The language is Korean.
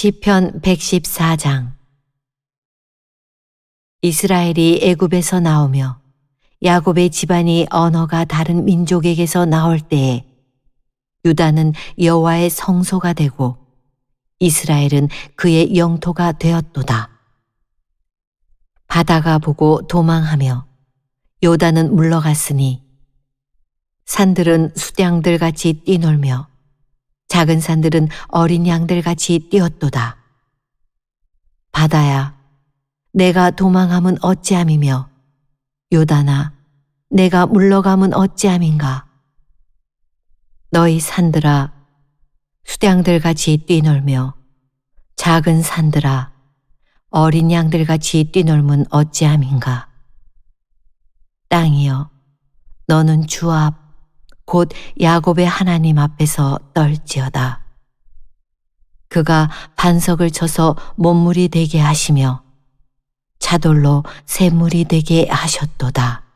시편 114장 이스라엘이 애굽에서 나오며 야곱의 집안이 언어가 다른 민족에게서 나올 때에 유다는 여호와의 성소가 되고 이스라엘은 그의 영토가 되었도다. 바다가 보고 도망하며 요단은 물러갔으니 산들은 수양들 같이 뛰놀며 작은 산들은 어린 양들 같이 뛰었도다. 바다야, 내가 도망함은 어찌함이며 요단아, 내가 물러감은 어찌함인가? 너희 산들아, 수양들 같이 뛰놀며 작은 산들아, 어린 양들 같이 뛰놀면 어찌함인가? 땅이여, 너는 주 앞, 곧 야곱의 하나님 앞에서 떨지어다. 그가 반석을 쳐서 몸물이 되게 하시며 차돌로 샘물이 되게 하셨도다.